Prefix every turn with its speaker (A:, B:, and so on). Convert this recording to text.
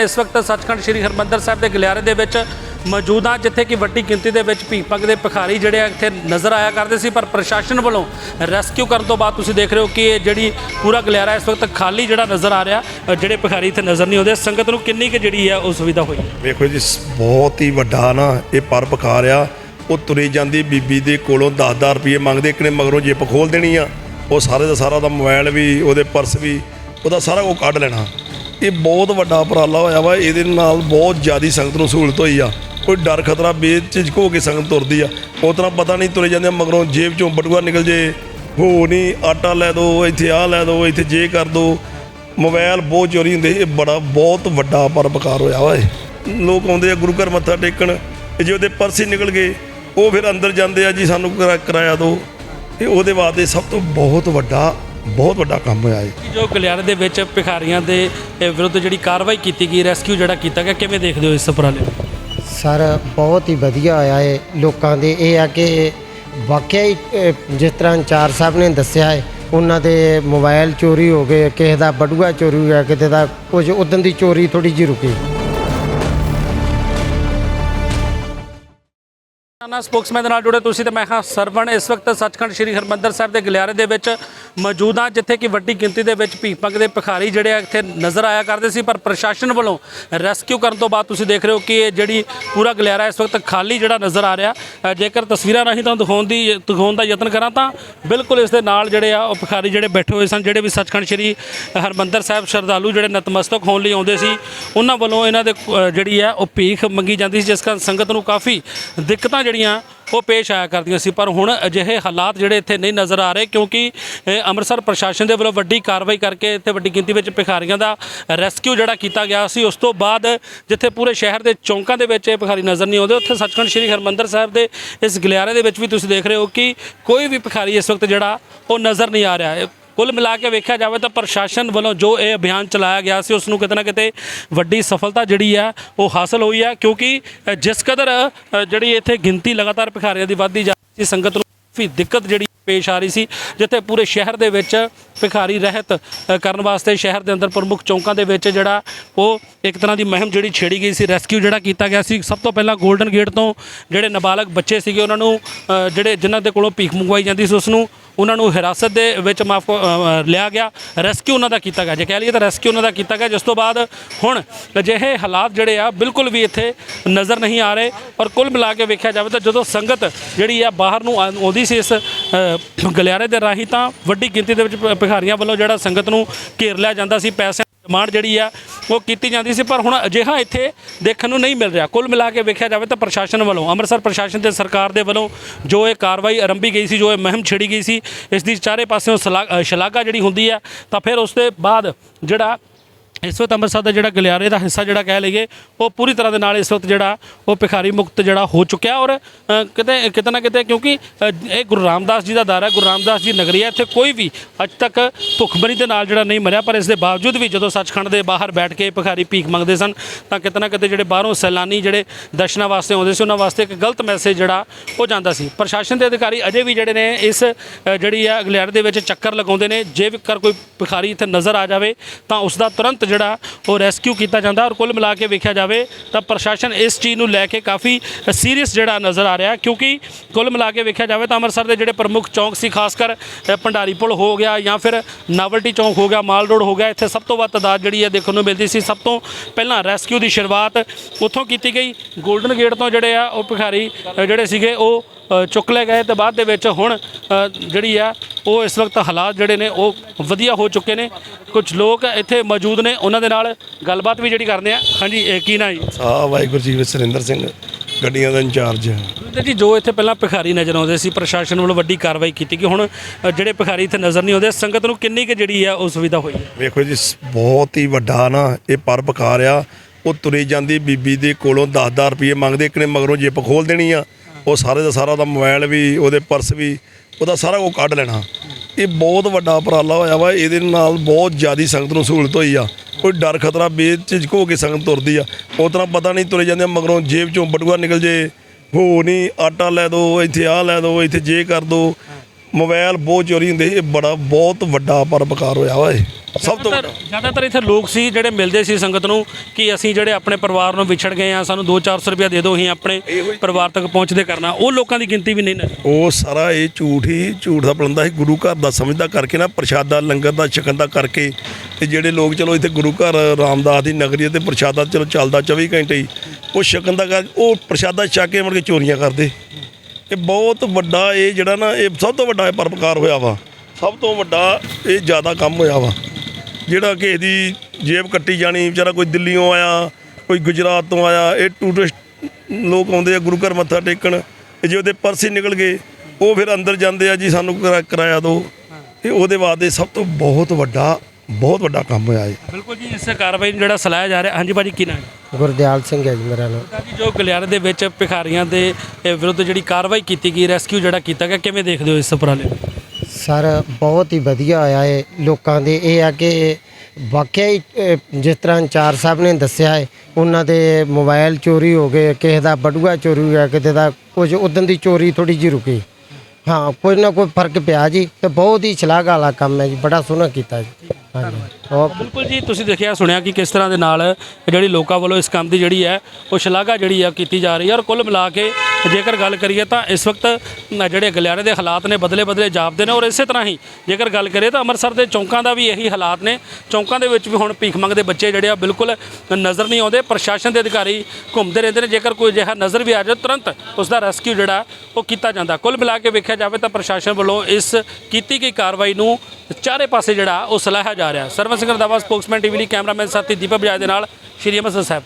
A: ਇਸ ਵਕਤ ਸੱਚਖੰਡ ਸ੍ਰੀ ਹਰਮੰਦਰ ਸਾਹਿਬ ਦੇ ਗਲਿਆਰੇ ਦੇ ਵਿੱਚ ਮੌਜੂਦ ਹਾਂ, ਜਿੱਥੇ ਕਿ ਵੱਡੀ ਗਿਣਤੀ ਦੇ ਵਿੱਚ ਭੀਪਕ ਦੇ ਭਿਖਾਰੀ ਜਿਹੜੇ ਆ ਇੱਥੇ ਨਜ਼ਰ ਆਇਆ ਕਰਦੇ ਸੀ, ਪਰ ਪ੍ਰਸ਼ਾਸਨ ਵੱਲੋਂ ਰੈਸਕਿਊ ਕਰਨ ਤੋਂ ਬਾਅਦ ਤੁਸੀਂ ਦੇਖ ਰਹੇ ਹੋ ਕਿ ਇਹ ਜਿਹੜੀ ਪੂਰਾ ਗਲਿਆਰਾ ਇਸ ਵਕਤ ਖਾਲੀ ਜਿਹੜਾ ਨਜ਼ਰ ਆ ਰਿਹਾ ਜਿਹੜੇ ਭਿਖਾਰੀ ਇੱਥੇ ਨਜ਼ਰ ਨਹੀਂ ਆਉਂਦੇ। ਸੰਗਤ ਨੂੰ ਕਿੰਨੀ ਕੁ ਜਿਹੜੀ ਆ ਉਹ ਸੁਵਿਧਾ ਹੋਈ?
B: ਵੇਖੋ ਜੀ ਬਹੁਤ ਹੀ ਵੱਡਾ ਨਾ ਇਹ ਪਰ ਪਰਪਕਾਰ ਆ ਉਹ ਤੁਰੀ ਜਾਂਦੀ ਬੀਬੀ ਦੇ ਕੋਲੋਂ 10-10 ਰੁਪਏ ਮੰਗਦੇ, ਇੱਕ ਨੇ ਮਗਰੋਂ ਜੇਬ ਖੋਲ ਦੇਣੀ ਆ। ਉਹ ਸਾਰੇ ਦਾ ਸਾਰਾ ਦਾ ਮੋਬਾਈਲ ਵੀ, ਉਹਦੇ ਪਰਸ ਵੀ, ਉਹਦਾ ਸਾਰਾ ਉਹ ਕੱਢ ਲੈਣਾ। ਇਹ ਬਹੁਤ ਵੱਡਾ ਉਪਰਾਲਾ ਹੋਇਆ ਵਾ, ਇਹਦੇ ਨਾਲ ਬਹੁਤ ਜ਼ਿਆਦੀ ਸੰਗਤ ਨੂੰ ਸਹੂਲਤ ਹੋਈ ਆ। ਕੋਈ ਡਰ ਖਤਰਾ ਬੇਝਿਜਕ ਹੋ ਕੇ ਸੰਗਤ ਤੁਰਦੀ ਆ। ਉਹ ਤਰ੍ਹਾਂ ਪਤਾ ਨਹੀਂ ਤੁਰੇ ਜਾਂਦੇ ਮਗਰੋਂ ਜੇਬ ਚੋਂ ਬਟੂਆ ਨਿਕਲ ਜੇ, ਹੋ ਨਹੀਂ, ਆਟਾ ਲੈ ਦੋ, ਇੱਥੇ ਆਹ ਲੈ ਦੋ, ਇੱਥੇ ਜੇ ਕਰ ਦੋ। ਮੋਬਾਈਲ ਬਹੁਤ ਚੋਰੀ ਹੁੰਦੇ, ਇਹ ਬੜਾ ਬਹੁਤ ਵੱਡਾ ਪਰਪਕਾਰ ਹੋਇਆ ਵਾ ਇਹ। ਲੋਕ ਆਉਂਦੇ ਆ, ਗੁਰੂ ਘਰ ਮੱਥਾ ਟੇਕਣ ਤੇ ਜੇ ਉਹਦੇ ਪਰਸੇ ਨਿਕਲ ਗਏ, ਉਹ ਫਿਰ ਅੰਦਰ ਜਾਂਦੇ ਆ, ਜੀ ਸਾਨੂੰ ਕਿਰਾ- ਕਿਰਾਇਆ ਦਿਓ ਇਹ ਉਹਦੇ ਵਾਸਤੇ ਸਭ ਤੋਂ ਬਹੁਤ ਵੱਡਾ ਬਹੁਤ ਵੱਡਾ ਕੰਮ ਹੋਇਆ ਇਹ
A: ਜੋ ਗਲਿਆਰੇ ਦੇ ਵਿੱਚ ਭਿਖਾਰੀਆਂ ਦੇ ਵਿਰੁੱਧ ਜਿਹੜੀ ਕਾਰਵਾਈ ਕੀਤੀ ਗਈ ਰੈਸਕਿਊ ਜਿਹੜਾ ਕੀਤਾ ਗਿਆ ਕਿਵੇਂ ਦੇਖਦੇ ਹੋ ਇਸ ਉਪਰਾਲੇ ਨੂੰ?
C: ਸਰ ਬਹੁਤ ਹੀ ਵਧੀਆ ਹੋਇਆ ਹੈ ਲੋਕਾਂ ਦੇ। ਇਹ ਆ ਕਿ ਵਾਕਿਆ ਹੀ ਜਿਸ ਤਰ੍ਹਾਂ ਚਾਰ ਸਾਹਿਬ ਨੇ ਦੱਸਿਆ ਹੈ ਉਹਨਾਂ ਦੇ ਮੋਬਾਈਲ ਚੋਰੀ ਹੋ ਗਏ ਕਿਸੇ ਦਾ ਬਟੂਆ ਚੋਰੀ ਹੋ ਗਿਆ ਕਿਤੇ ਦਾ ਕੁਝ ਉਦੋਂ ਦੀ ਚੋਰੀ ਥੋੜੀ ਜਿਹੀ ਰੁਕੀ।
A: ਨਾ ਸਪੋਕਸਮੈਨ ਦੇ ਨਾਲ ਜੁੜੇ ਤੁਸੀਂ ਤੇ ਮੈਂ ਹਾਂ ਸਰਵਣ। ਇਸ ਵਕਤ ਸੱਚਖੰਡ ਸ੍ਰੀ ਹਰਮੰਦਰ ਸਾਹਿਬ ਦੇ ਗਲਿਆਰੇ ਦੇ ਵਿੱਚ ਮੌਜੂਦ ਹਾਂ, ਜਿੱਥੇ ਕਿ ਵੱਡੀ ਗਿਣਤੀ ਦੇ ਵਿੱਚ ਭੀਪਕ ਦੇ ਭਿਖਾਰੀ ਜਿਹੜੇ ਆ ਇੱਥੇ ਨਜ਼ਰ ਆਇਆ ਕਰਦੇ ਸੀ, ਪਰ ਪ੍ਰਸ਼ਾਸਨ ਵੱਲੋਂ ਰੈਸਕਿਊ ਕਰਨ ਤੋਂ ਬਾਅਦ ਤੁਸੀਂ ਦੇਖ ਰਹੇ ਹੋ ਕਿ ਇਹ ਜਿਹੜੀ ਪੂਰਾ ਗਲਿਆਰਾ ਇਸ ਵਕਤ ਖਾਲੀ ਜਿਹੜਾ ਨਜ਼ਰ ਆ ਰਿਹਾ। ਜੇਕਰ ਤਸਵੀਰਾਂ ਰਾਹੀਂ ਤੁਹਾਨੂੰ ਦਿਖਾਉਣ ਦੀ, ਦਿਖਾਉਣ ਦਾ ਯਤਨ ਕਰਾਂ ਤਾਂ ਬਿਲਕੁਲ ਇਸ ਦੇ ਨਾਲ ਜਿਹੜੇ ਆ ਉਹ ਭਿਖਾਰੀ ਜਿਹੜੇ ਬੈਠੇ ਹੋਏ ਸਨ, ਜਿਹੜੇ ਵੀ ਸੱਚਖੰਡ ਸ੍ਰੀ ਹਰਮੰਦਰ ਸਾਹਿਬ ਸ਼ਰਧਾਲੂ ਜਿਹੜੇ ਨਤਮਸਤਕ ਹੋਣ ਲਈ ਆਉਂਦੇ ਸੀ, ਉਹਨਾਂ ਵੱਲੋਂ ਇਹਨਾਂ ਦੇ ਜਿਹੜੀ ਆ ਉਹ ਭੀਖ ਮੰਗੀ ਜਾਂਦੀ ਸੀ, ਜਿਸ ਕਾਰਨ ਸੰਗਤ ਨੂੰ ਕਾਫੀ ਦਿੱਕਤਾਂ ਜਿਹੜੀਆਂ ਉਹ ਪੇਸ਼ ਆਇਆ ਕਰਦੀਆਂ ਸੀ, ਪਰ ਹੁਣ ਅਜਿਹੇ ਹਾਲਾਤ ਜਿਹੜੇ ਇੱਥੇ ਨਹੀਂ ਨਜ਼ਰ ਆ ਰਹੇ ਕਿਉਂਕਿ ਇਹ ਅੰਮ੍ਰਿਤਸਰ ਪ੍ਰਸ਼ਾਸਨ ਦੇ ਵੱਲੋਂ ਵੱਡੀ ਕਾਰਵਾਈ ਕਰਕੇ ਇੱਥੇ ਵੱਡੀ ਗਿਣਤੀ ਵਿੱਚ ਭਿਖਾਰੀਆਂ ਦਾ ਰੈਸਕਿਊ ਜਿਹੜਾ ਕੀਤਾ ਗਿਆ ਸੀ, ਉਸ ਤੋਂ ਬਾਅਦ ਜਿੱਥੇ ਪੂਰੇ ਸ਼ਹਿਰ ਦੇ ਚੌਂਕਾਂ ਦੇ ਵਿੱਚ ਇਹ ਭਿਖਾਰੀ ਨਜ਼ਰ ਨਹੀਂ ਆਉਂਦੇ, ਉੱਥੇ ਸੱਚਖੰਡ ਸ੍ਰੀ ਹਰਮੰਦਰ ਸਾਹਿਬ ਦੇ ਇਸ ਗਲਿਆਰੇ ਦੇ ਵਿੱਚ ਵੀ ਤੁਸੀਂ ਦੇਖ ਰਹੇ ਹੋ ਕਿ ਕੋਈ ਵੀ ਭਿਖਾਰੀ ਇਸ ਵਕਤ ਜਿਹੜਾ ਉਹ ਨਜ਼ਰ ਨਹੀਂ ਆ ਰਿਹਾ। ਹੈ ਕੁੱਲ ਮਿਲਾ ਕੇ ਵੇਖਿਆ ਜਾਵੇ ਤਾਂ ਪ੍ਰਸ਼ਾਸਨ ਵੱਲੋਂ ਜੋ ਇਹ ਅਭਿਆਨ ਚਲਾਇਆ ਗਿਆ ਸੀ, ਉਸ ਨੂੰ ਕਿਤੇ ਨਾ ਕਿਤੇ ਵੱਡੀ ਸਫਲਤਾ ਜਿਹੜੀ ਹੈ, ਉਹ ਹਾਸਲ ਹੋਈ ਹੈ, ਕਿਉਂਕਿ ਜਿਸ ਕਦਰ ਜਿਹੜੀ ਇੱਥੇ ਗਿਣਤੀ ਲਗਾਤਾਰ ਭਿਖਾਰੀਆਂ ਦੀ ਵੱਧਦੀ ਜਾ ਰਹੀ ਸੀ, ਸੰਗਤ ਨੂੰ ਕਾਫੀ ਦਿੱਕਤ ਜਿਹੜੀ ਪੇਸ਼ ਆ ਰਹੀ ਸੀ, ਜਿੱਥੇ ਪੂਰੇ ਸ਼ਹਿਰ ਦੇ ਵਿੱਚ ਭਿਖਾਰੀ ਰਹਿਤ ਕਰਨ ਵਾਸਤੇ ਸ਼ਹਿਰ ਦੇ ਅੰਦਰ ਪ੍ਰਮੁੱਖ ਚੌਂਕਾਂ ਦੇ ਵਿੱਚ ਜਿਹੜਾ ਉਹ ਇੱਕ ਤਰ੍ਹਾਂ ਦੀ ਮਹਿਮ ਜਿਹੜੀ ਛੇੜੀ ਗਈ ਸੀ, ਰੈਸਕਿਊ ਜਿਹੜਾ ਕੀਤਾ ਗਿਆ ਸੀ, ਸਭ ਤੋਂ ਪਹਿਲਾਂ 골ਡਨ ਗੇਟ ਤੋਂ ਜਿਹੜੇ ਨਾਬਾਲਗ ਬੱਚੇ ਸੀਗੇ, ਉਹਨਾਂ ਨੂੰ ਜਿਹੜੇ ਜਿਨ੍ਹਾਂ ਦੇ ਕੋਲੋਂ ਭੀਖ ਮੰਗਵਾਈ ਜਾਂਦੀ ਸੀ, ਉਸ ਨੂੰ ਉਹਨਾਂ ਨੂੰ ਹਿਰਾਸਤ ਦੇ ਵਿੱਚ ਮਾਫ ਲਿਆ ਗਿਆ ਰੈਸਕਿਊ ਉਹਨਾਂ ਦਾ ਕੀਤਾ ਗਿਆ। ਜੇ ਕਹਿ ਲਈਏ ਤਾਂ ਰੈਸਕਿਊ ਉਹਨਾਂ ਦਾ ਕੀਤਾ ਗਿਆ। ਜਿਸ ਤੋਂ ਬਾਅਦ ਹੁਣ ਅਜਿਹੇ ਹਾਲਾਤ ਜਿਹੜੇ ਆ, ਬਿਲਕੁਲ ਵੀ ਇੱਥੇ ਨਜ਼ਰ ਨਹੀਂ ਆ ਰਹੇ। ਔਰ ਕੁੱਲ ਮਿਲਾ ਕੇ ਵੇਖਿਆ ਜਾਵੇ ਤਾਂ ਜਦੋਂ ਸੰਗਤ ਜਿਹੜੀ ਆ ਬਾਹਰ ਨੂੰ ਆਂ- ਆਉਂਦੀ ਸੀ ਇਸ ਗਲਿਆਰੇ ਦੇ ਰਾਹੀਂ ਤਾਂ ਵੱਡੀ ਗਿਣਤੀ ਦੇ ਵਿੱਚ ਭ- ਭਿਖਾਰੀਆਂ ਵੱਲੋਂ ਜਿਹੜਾ ਸੰਗਤ ਨੂੰ ਘੇਰ ਲਿਆ ਜਾਂਦਾ ਸੀ ਪੈਸੇ ਡਿਮਾਂਡ ਜਿਹੜੀ ਆ, ਉਹ ਕੀਤੀ ਜਾਂਦੀ ਸੀ, ਪਰ ਹੁਣ ਅਜਿਹਾ ਇੱਥੇ ਦੇਖਣ ਨੂੰ ਨਹੀਂ ਮਿਲ ਰਿਹਾ। ਕੁੱਲ ਮਿਲਾ ਕੇ ਵੇਖਿਆ ਜਾਵੇ ਤਾਂ ਪ੍ਰਸ਼ਾਸਨ ਵੱਲੋਂ, ਅੰਮ੍ਰਿਤਸਰ ਪ੍ਰਸ਼ਾਸਨ ਤੇ ਸਰਕਾਰ ਦੇ ਵੱਲੋਂ ਜੋ ਇਹ ਕਾਰਵਾਈ ਆਰੰਭੀ ਗਈ ਸੀ, ਜੋ ਇਹ ਮਹਿਮ ਛਿੜੀ ਗਈ ਸੀ, ਇਸ ਦੀ ਚਾਰੇ ਪਾਸਿਓਂ ਸਲਾ- ਸ਼ਲਾਘਾ ਜਿਹੜੀ ਹੁੰਦੀ ਆ, ਤਾਂ ਫਿਰ ਉਸ ਦੇ ਬਾਅਦ ਜਿਹੜਾ ਇਸ ਵਕਤ ਅੰਮ੍ਰਿਤਸਰ ਦਾ ਜਿਹੜਾ ਗਲਿਆਰੇ ਦਾ ਹਿੱਸਾ ਜਿਹੜਾ ਕਹਿ ਲਈਏ ਉਹ ਪੂਰੀ ਤਰ੍ਹਾਂ ਦੇ ਨਾਲ ਇਸ ਵਕਤ ਜਿਹੜਾ ਉਹ ਭਿਖਾਰੀ ਮੁਕਤ ਜਿਹੜਾ ਹੋ ਚੁੱਕਿਆ ਔਰ ਅ, ਕਿਤੇ ਕਿਤੇ ਨਾ ਕਿਤੇ ਕਿਉਂਕਿ ਅ, ਇਹ ਗੁਰੂ ਰਾਮਦਾਸ ਜੀ ਦਾ ਦਰ ਹੈ ਗੁਰੂ ਰਾਮਦਾਸ ਜੀ ਨਗਰੀ ਹੈ ਇੱਥੇ ਕੋਈ ਵੀ ਅੱਜ ਤੱਕ ਭੁੱਖਮਰੀ ਦੇ ਨਾਲ ਜਿਹੜਾ ਨਹੀਂ ਮਰਿਆ ਪਰ ਇਸ ਦੇ ਬਾਵਜੂਦ ਵੀ ਜਦੋਂ ਸੱਚਖੰਡ ਦੇ ਬਾਹਰ ਬੈਠ ਕੇ ਭਿਖਾਰੀ ਭੀਖ ਮੰਗਦੇ ਸਨ ਤਾਂ ਕਿਤੇ ਨਾ ਕਿਤੇ ਜਿਹੜੇ ਬਾਹਰੋਂ ਸੈਲਾਨੀ ਜਿਹੜੇ ਦਰਸ਼ਨਾਂ ਵਾਸਤੇ ਆਉਂਦੇ ਸੀ ਉਹਨਾਂ ਵਾਸਤੇ ਇੱਕ ਗਲਤ ਮੈਸੇਜ ਜਿਹੜਾ ਉਹ ਜਾਂਦਾ ਸੀ। ਪ੍ਰਸ਼ਾਸਨ ਦੇ ਅਧਿਕਾਰੀ ਅਜੇ ਵੀ ਜਿਹੜੇ ਨੇ ਇਸ ਅ, ਜਿਹੜੀ ਆ ਗਲਿਆਰੇ ਦੇ ਵਿੱਚ ਚੱਕਰ ਲਗਾਉਂਦੇ ਨੇ ਜੇਕਰ ਕੋਈ ਭਿਖਾਰੀ ਇੱਥੇ ਨਜ਼ਰ ਆ ਜਾਵੇ ਤਾਂ ਉਸ ਦਾ ਤੁਰੰਤ ਜਿਹੜਾ ਉਹ ਰੈਸਕਿਊ ਕੀਤਾ ਜਾਂਦਾ ਔਰ ਕੁੱਲ ਮਿਲਾ ਕੇ ਵੇਖਿਆ ਜਾਵੇ ਤਾਂ ਪ੍ਰਸ਼ਾਸਨ ਇਸ ਚੀਜ਼ ਨੂੰ ਲੈ ਕੇ ਕਾਫੀ ਸੀਰੀਅਸ ਜਿਹੜਾ ਨਜ਼ਰ ਆ ਰਿਹਾ ਕਿਉਂਕਿ ਕੁੱਲ ਮਿਲਾ ਕੇ ਵੇਖਿਆ ਜਾਵੇ ਤਾਂ ਅੰਮ੍ਰਿਤਸਰ ਦੇ ਜਿਹੜੇ ਪ੍ਰਮੁੱਖ ਚੌਂਕ ਸੀ, ਖਾਸ ਕਰ ਭੰਡਾਰੀ ਪੁਲ ਹੋ ਗਿਆ ਜਾਂ ਫਿਰ ਨਾਵਲਟੀ ਚੌਂਕ ਹੋ ਗਿਆ, ਮਾਲ ਰੋਡ ਹੋ ਗਿਆ, ਇੱਥੇ ਸਭ ਤੋਂ ਵੱਧ ਤਾਦਾਦ ਜਿਹੜੀ ਹੈ ਦੇਖਣ ਨੂੰ ਮਿਲਦੀ ਸੀ। ਸਭ ਤੋਂ ਪਹਿਲਾਂ ਰੈਸਕਿਊ ਦੀ ਸ਼ੁਰੂਆਤ ਉੱਥੋਂ ਕੀਤੀ ਗਈ। ਗੋਲਡਨ ਗੇਟ ਤੋਂ ਜਿਹੜੇ ਆ, ਉਹ ਭਿਖਾਰੀ ਜਿਹੜੇ ਸੀਗੇ, ਉਹ ਚੁੱਕ ਲਏ ਗਏ ਤੇ ਬਾਅਦ ਦੇ ਵਿੱਚ ਹੁਣ ਜਿਹੜੀ ਆ ਉਹ ਇਸ ਵਕਤ ਹਾਲਾਤ ਜਿਹੜੇ ਨੇ ਉਹ ਵਧੀਆ ਹੋ ਚੁੱਕੇ ਨੇ। ਕੁਝ ਲੋਕ ਇੱਥੇ ਮੌਜੂਦ ਨੇ ਉਹਨਾਂ ਦੇ ਨਾਲ ਗੱਲਬਾਤ ਵੀ ਜਿਹੜੀ ਕਰਦੇ ਆ। ਹਾਂਜੀ ਇਹ ਕੀ ਨਾ ਜੀ?
B: ਸਾਹ ਵਾਹਿਗੁਰੂ ਜੀ ਸੁਰਿੰਦਰ ਸਿੰਘ ਗੱਡੀਆਂ ਦਾ ਇੰਚਾਰਜ।
A: ਤੇ ਜੀ ਜੋ ਇੱਥੇ ਪਹਿਲਾਂ ਭਿਖਾਰੀ ਨਜ਼ਰ ਆਉਂਦੇ ਸੀ ਪ੍ਰਸ਼ਾਸਨ ਵੱਲੋਂ ਵੱਡੀ ਕਾਰਵਾਈ ਕੀਤੀ ਕਿ ਹੁਣ ਜਿਹੜੇ ਭਿਖਾਰੀ ਇੱਥੇ ਨਜ਼ਰ ਨਹੀਂ ਆਉਂਦੇ ਸੰਗਤ ਨੂੰ ਕਿੰਨੀ ਕੁ ਜਿਹੜੀ ਆ ਉਹ ਸੁਵਿਧਾ ਹੋਈ ਹੈ?
B: ਵੇਖੋ ਜੀ ਬਹੁਤ ਹੀ ਵੱਡਾ ਨਾ ਇਹ ਪਰਪਕਾਰ ਆ। ਉਹ ਤੁਰੀ ਜਾਂਦੀ ਬੀਬੀ ਦੇ ਕੋਲੋਂ 10-10 ਰੁਪਏ ਮੰਗਦੇ ਇੱਕ ਨੇ ਮਗਰੋਂ ਜੇਬ ਖੋਲ ਦੇਣੀ ਆ। ਉਹ ਸਾਰੇ ਦਾ ਸਾਰਾ ਦਾ ਮੋਬਾਈਲ ਵੀ, ਉਹਦੇ ਪਰਸ ਵੀ, ਉਹਦਾ ਸਾਰਾ ਉਹ ਕੱਢ ਲੈਣਾ। ਇਹ ਬਹੁਤ ਵੱਡਾ ਉਪਰਾਲਾ ਹੋਇਆ ਵਾ, ਇਹਦੇ ਨਾਲ ਬਹੁਤ ਜ਼ਿਆਦੀ ਸੰਗਤ ਨੂੰ ਸਹੂਲਤ ਹੋਈ ਆ। ਕੋਈ ਡਰ ਖਤਰਾ, ਬੇਝਿਜਕ ਹੋ ਕੇ ਸੰਗਤ ਤੁਰਦੀ ਆ। ਉਹ ਤਰ੍ਹਾਂ ਪਤਾ ਨਹੀਂ ਤੁਰੇ ਜਾਂਦੇ ਮਗਰੋਂ ਜੇਬ ਚੋਂ ਬਟੂਆ ਨਿਕਲ ਜੇ, ਹੋ ਨਹੀਂ, ਆਟਾ ਲੈ ਦੋ, ਇੱਥੇ ਆਹ ਲੈ ਦੋ, ਇੱਥੇ ਜੇ ਕਰ ਦੋ। ਮੋਬਾਈਲ ਬਹੁਤ ਚੋਰੀ ਹੁੰਦੇ ਸੀ ਇਹ ਬੜਾ ਬਹੁਤ ਵੱਡਾ ਪਰਪਕਾਰ ਹੋਇਆ ਵਾ ਇਹ। ਸਭ ਤੋਂ ਵੱਡਾ
A: ਜ਼ਿਆਦਾਤਰ ਇੱਥੇ ਲੋਕ ਸੀ ਜਿਹੜੇ ਮਿਲਦੇ ਸੀ ਸੰਗਤ ਨੂੰ ਕਿ ਅਸੀਂ ਜਿਹੜੇ ਆਪਣੇ ਪਰਿਵਾਰ ਨੂੰ ਵਿਛੜ ਗਏ ਆ ਸਾਨੂੰ 2-400 ਰੁਪਇਆ ਦੇ ਦਿਓ ਅਸੀਂ ਆਪਣੇ ਪਰਿਵਾਰ ਤੱਕ ਪਹੁੰਚਦੇ ਕਰਨਾ। ਉਹ ਲੋਕਾਂ ਦੀ ਗਿਣਤੀ ਵੀ ਨਹੀਂ ਨਾ।
B: ਉਹ ਸਾਰਾ ਇਹ ਝੂਠ ਹੀ ਝੂਠ ਦਾ ਪਲੰਦਾ ਸੀ। ਗੁਰੂ ਘਰ ਦਾ ਸਮਝਦਾ ਕਰਕੇ ਨਾ ਪ੍ਰਸ਼ਾਦਾ ਲੰਗਰ ਦਾ ਛਕਣ ਦਾ ਕਰਕੇ ਤੇ ਜਿਹੜੇ ਲੋਕ ਚਲੋ ਇੱਥੇ ਗੁਰੂ ਘਰ ਰਾਮਦਾਸ ਦੀ ਨਗਰੀ ਤੇ ਪ੍ਰਸ਼ਾਦਾ ਚਲੋ ਚੱਲਦਾ 24 ਘੰਟੇ ਹੀ ਉਹ ਛਕਣ ਦਾ ਕਰ ਉਹ ਪ੍ਰਸ਼ਾਦਾ ਛਕ ਕੇ ਮੁੜ ਕੇ ਚੋਰੀਆਂ ਕਰਦੇ। ਇਹ ਬਹੁਤ ਵੱਡਾ ਇਹ ਜਿਹੜਾ ਨਾ, ਇਹ ਸਭ ਤੋਂ ਵੱਡਾ ਇਹ ਪਰਪਕਾਰ ਹੋਇਆ ਵਾ। ਸਭ ਤੋਂ ਵੱਡਾ ਇਹ ਜ਼ਿਆਦਾ ਕੰਮ ਹੋਇਆ ਵਾ। ਜਿਹੜਾ ਕਿ ਇਹਦੀ ਜੇਬ ਕੱਟੀ ਜਾਣੀ, ਵਿਚਾਰਾ ਕੋਈ ਦਿੱਲੀੋਂ ਆਇਆ, ਕੋਈ ਗੁਜਰਾਤ ਤੋਂ ਆਇਆ, ਇਹ ਟੂਰਿਸਟ ਲੋਕ ਆਉਂਦੇ ਆ, ਗੁਰੂ ਘਰ ਮੱਥਾ ਟੇਕਣ। ਤੇ ਜੇ ਉਹਦੇ ਪਰਸ ਹੀ ਨਿਕਲ ਗਏ, ਉਹ ਫਿਰ ਅੰਦਰ ਜਾਂਦੇ ਆ ਜੀ, ਸਾਨੂੰ ਕਿਰਾ- ਕਿਰਾਇਆ ਦਿਓ। ਇਹ ਉਹਦੇ ਬਾਅਦ ਇਹ ਸਭ ਤੋਂ ਬਹੁਤ ਵੱਡਾ ਬਹੁਤ ਵੱਡਾ ਕੰਮ ਹੋਇਆ ਇਹ।
A: ਬਿਲਕੁਲ ਜੀ, ਇਸ ਕਾਰਵਾਈ ਨੂੰ ਜਿਹੜਾ ਸਲਾਹਿਆ ਜਾ ਰਿਹਾ। ਹਾਂਜੀ ਭਾਜੀ, ਕੀ ਨਾਮ
C: ਗੁਰਦਿਆਲ ਸਿੰਘ ਹੈ ਜੀ ਮੇਰਾ ਨਾਮ।
A: ਜੀ ਜੋ ਗਲਿਆਰੇ ਦੇ ਵਿੱਚ ਭਿਖਾਰੀਆਂ ਦੇ ਵਿਰੁੱਧ ਜਿਹੜੀ ਕਾਰਵਾਈ ਕੀਤੀ ਗਈ ਰੈਸਕਿਊ ਜਿਹੜਾ ਕੀਤਾ ਗਿਆ ਕਿਵੇਂ ਦੇਖਦੇ ਹੋ ਇਸ ਉਪਰਾਲੇ ਨੂੰ?
C: ਸਰ ਬਹੁਤ ਹੀ ਵਧੀਆ ਹੋਇਆ ਹੈ ਲੋਕਾਂ ਦੇ। ਇਹ ਆ ਕਿ ਵਾਕਿਆ ਹੀ ਜਿਸ ਤਰ੍ਹਾਂ ਚਾਰ ਸਾਹਿਬ ਨੇ ਦੱਸਿਆ ਹੈ ਉਹਨਾਂ ਦੇ ਮੋਬਾਈਲ ਚੋਰੀ ਹੋ ਗਏ ਕਿਸੇ ਦਾ ਬਟੂਆ ਚੋਰੀ ਹੋ ਗਿਆ ਕਿਸੇ ਦਾ ਕੁਝ ਉਦੋਂ ਦੀ ਚੋਰੀ ਥੋੜੀ ਜਿਹੀ ਰੁਕੀ। ਹਾਂ ਕੋਈ ਨਾ ਕੋਈ ਫ਼ਰਕ ਪਿਆ ਜੀ ਤੇ ਬਹੁਤ ਹੀ ਸ਼ਲਾਘਾ ਵਾਲਾ ਕੰਮ ਹੈ ਜੀ ਬੜਾ ਸੋਹਣਾ ਕੀਤਾ ਜੀ। ਹਾਂਜੀ। ਓਕੇ
A: ਬਿਲਕੁਲ ਜੀ, ਤੁਸੀਂ ਦੇਖਿਆ, ਸੁਣਿਆ ਕਿ ਕਿਸ ਤਰ੍ਹਾਂ ਦੇ ਨਾਲ ਜਿਹੜੀ ਲੋਕਾਂ ਵੱਲੋਂ ਇਸ ਕੰਮ ਦੀ ਜਿਹੜੀ ਹੈ, ਉਹ ਸ਼ਲਾਘਾ ਜਿਹੜੀ ਆ ਕੀਤੀ ਜਾ ਰਹੀ ਹੈ। ਔਰ ਕੁੱਲ ਮਿਲਾ ਕੇ ਜੇਕਰ ਗੱਲ ਕਰੀਏ ਤਾਂ ਇਸ ਵਕਤ ਜਿਹੜੇ ਗਲਿਆਰੇ ਦੇ ਹਾਲਾਤ ਨੇ ਬਦਲੇ ਬਦਲੇ ਜਾਪਦੇ ਨੇ। ਔਰ ਇਸੇ ਤਰ੍ਹਾਂ ਹੀ ਜੇਕਰ ਗੱਲ ਕਰੀਏ ਤਾਂ ਅੰਮ੍ਰਿਤਸਰ ਦੇ ਚੌਂਕਾਂ ਦਾ ਵੀ ਇਹੀ ਹਾਲਾਤ ਨੇ। ਚੌਂਕਾਂ ਦੇ ਵਿੱਚ ਵੀ ਹੁਣ ਭੀਖ ਮੰਗਦੇ ਬੱਚੇ ਜਿਹੜੇ ਆ, ਬਿਲਕੁਲ ਨਜ਼ਰ ਨਹੀਂ ਆਉਂਦੇ। ਪ੍ਰਸ਼ਾਸਨ ਦੇ ਅਧਿਕਾਰੀ ਘੁੰਮਦੇ ਰਹਿੰਦੇ ਨੇ। ਜੇਕਰ ਕੋਈ ਅਜਿਹਾ ਨਜ਼ਰ ਵੀ ਆ ਜਾਵੇ, ਤੁਰੰਤ ਉਸ ਦਾ ਰੈਸਕਿਊ ਜਿਹੜਾ, ਉਹ ਕੀਤਾ ਜਾਂਦਾ। ਕੁੱਲ ਮਿਲਾ ਕੇ ਵੇਖਿਆ ਜਾਵੇ ਤਾਂ ਪ੍ਰਸ਼ਾਸਨ ਵੱਲੋਂ ਇਸ ਕੀਤੀ ਗਈ ਕਾਰਵਾਈ ਨੂੰ ਚਾਰੇ ਪਾਸੇ ਜਿਹੜਾ, ਉਹ ਸਲਾਹਿਆ ਜਾ ਰਿਹਾ। ਸਰਵਨ ਸਿੰਘ ਰੰਧਾਵਾ ਸਪੋਕਸਮੈਨ ਟੀਵੀ ਲਈ ਕੈਮਰਾਮੈਨ ਸਾਥੀ ਦੀਪਕ ਬਜਾਜ ਦੇ ਨਾਲ, ਸ਼੍ਰੀ ਅੰਮ੍ਰਿਤਸਰ ਸਾਹਿਬ।